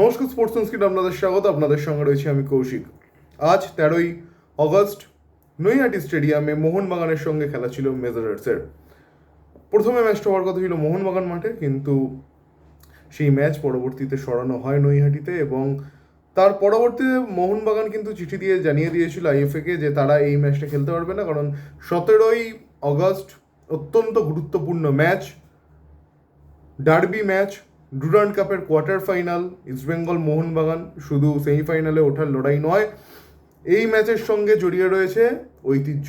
নমস্কার স্পোর্টস সংস্কৃত আপনাদের স্বাগত, আপনাদের সঙ্গে রয়েছে আমি কৌশিক। আজ তেরোই অগস্ট, নৈহাটি স্টেডিয়ামে মোহনবাগানের সঙ্গে খেলা ছিল মেজারার্সের প্রথমে ম্যাচটা হওয়ার কথা ছিল মোহনবাগান মাঠে, কিন্তু সেই ম্যাচ পরবর্তীতে সরানো হয় নৈহাটিতে এবং তার পরবর্তীতে মোহনবাগান কিন্তু চিঠি দিয়ে জানিয়ে দিয়েছিল আইএফএকে যে তারা এই ম্যাচটা খেলতে পারবে না, কারণ সতেরোই অগস্ট অত্যন্ত গুরুত্বপূর্ণ ম্যাচ ডার্বি ম্যাচ ডুরান্ড কাপের কোয়ার্টার ফাইনাল ইস্টবেঙ্গল মোহনবাগান শুধু সেমিফাইনালে ওঠার লড়াই নয়, এই ম্যাচের সঙ্গে জড়িয়ে রয়েছে ঐতিহ্য।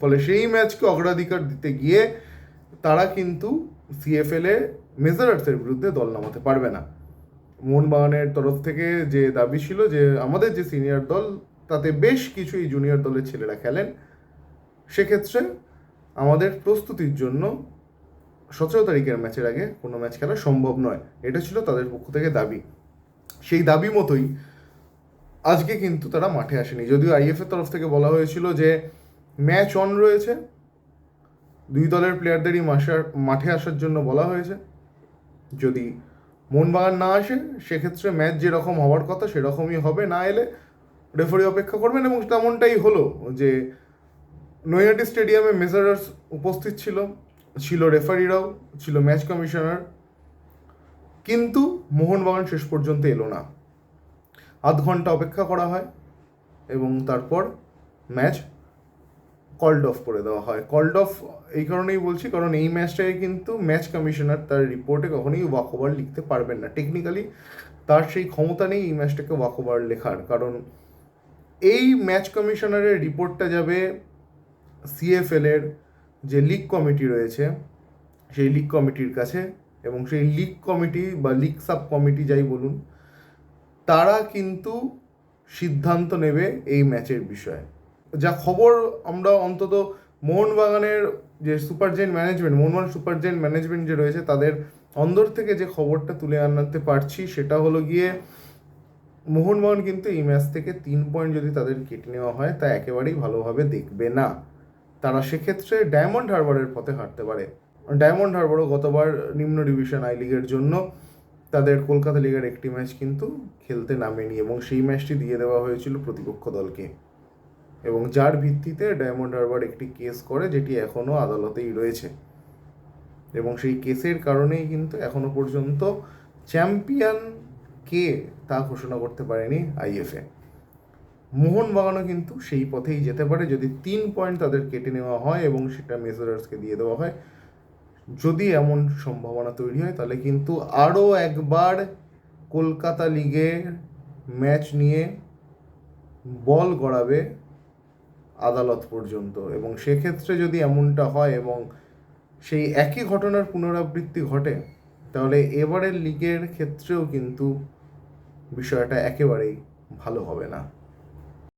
ফলে সেই ম্যাচকে অগ্রাধিকার দিতে গিয়ে তারা কিন্তু সিএফএল মেজারার্সের বিরুদ্ধে দল নামাতে পারবে না। মোহনবাগানের তরফ থেকে যে দাবি ছিল যে আমাদের যে সিনিয়র দল, তাতে বেশ কিছু এই জুনিয়র দলের ছেলেরা খেলেন, সেক্ষেত্রে আমাদের প্রস্তুতির জন্য সতেরো তারিখের ম্যাচের আগে কোনো ম্যাচ খেলা সম্ভব নয়। এটা ছিল তাদের পক্ষ থেকে দাবি। সেই দাবি মতোই আজকে কিন্তু তারা মাঠে আসেনি। যদিও আইএফের তরফ থেকে বলা হয়েছিল যে ম্যাচ অন রয়েছে। দুই দলের প্লেয়ারদেরই মাসার মাঠে আসার জন্য বলা হয়েছে। যদি মোহনবাগান না আসে, সেক্ষেত্রে ম্যাচ যেরকম হওয়ার কথা, সেরকমই হবে। না এলে রেফারি অপেক্ষা করবেন এবং তেমনটাই হলো যে নৈহাটি স্টেডিয়ামে মেজারার্স উপস্থিত ছিল। ছিল রেফারিরাও ছিল ম্যাচ কমিশনার কিন্তু মোহনবাগান শেষ পর্যন্ত এলো না। আধ ঘণ্টা অপেক্ষা করা হয় এবং তারপর ম্যাচ কল্ড অফ করে দেওয়া হয়। কল্ড অফ এই কারণেই বলছি, কারণ এই ম্যাচটাকে কিন্তু ম্যাচ কমিশনার তার রিপোর্টে কখনোই ওয়াকওভার লিখতে পারবেন না। টেকনিক্যালি তার সেই ক্ষমতা নেই এই ম্যাচটাকে ওয়াকওভার লেখার, কারণ এই ম্যাচ কমিশনারের রিপোর্টটা যাবে সিএফএলের এর যে লিগ কমিটি রয়েছে, সেই লিগ কমিটির কাছে এবং সেই লিগ কমিটি বা লিগ সাব কমিটি যাই বলুন, তারা কিন্তু সিদ্ধান্ত নেবে এই ম্যাচের বিষয়ে। যা খবর আমরা অন্তত মোহনবাগানের যে Super Giant management Mohun Bagan Super Giant management যে রয়েছে, তাদের অন্দর থেকে যে খবরটা তুলে আনাতে পারছি, সেটা হলো গিয়ে মোহনবাগান কিন্তু এই ম্যাচ থেকে তিন পয়েন্ট যদি তাদের কেটে নেওয়া হয়, তা একেবারেই ভালোভাবে দেখবে না। তারা সেক্ষেত্রে ডায়মন্ড হারবারের পথে হাঁটতে পারে। ডায়মন্ড হারবারও গতবার নিম্ন ডিভিশন আই লিগের জন্য তাদের কলকাতা লিগের একটি ম্যাচ কিন্তু খেলতে নামেনি এবং সেই ম্যাচটি দিয়ে দেওয়া হয়েছিল প্রতিপক্ষ দলকে। এবং যার ভিত্তিতে ডায়মন্ড হারবার একটি কেস করে যেটি এখনও আদালতেই রয়েছে। এবং সেই কেসের কারণেই কিন্তু এখনও পর্যন্ত চ্যাম্পিয়ন কে তা ঘোষণা করতে পারেনি আইএফএ। মোহনবাগানও কিন্তু সেই পথেই যেতে পারে। যদি তিন পয়েন্ট তাদের কেটে নেওয়া হয় এবং সেটা মেসরার্সকে দিয়ে দেওয়া হয়, যদি এমন সম্ভাবনা তৈরি হয়, তাহলে কিন্তু আরও একবার কলকাতা লিগে ম্যাচ নিয়ে বল গড়াবে আদালত পর্যন্ত। এবং সেক্ষেত্রে যদি এমনটা হয় এবং সেই একই ঘটনার পুনরাবৃত্তি ঘটে, তাহলে এবারের লিগের ক্ষেত্রেও কিন্তু বিষয়টা একেবারেই ভালো হবে না।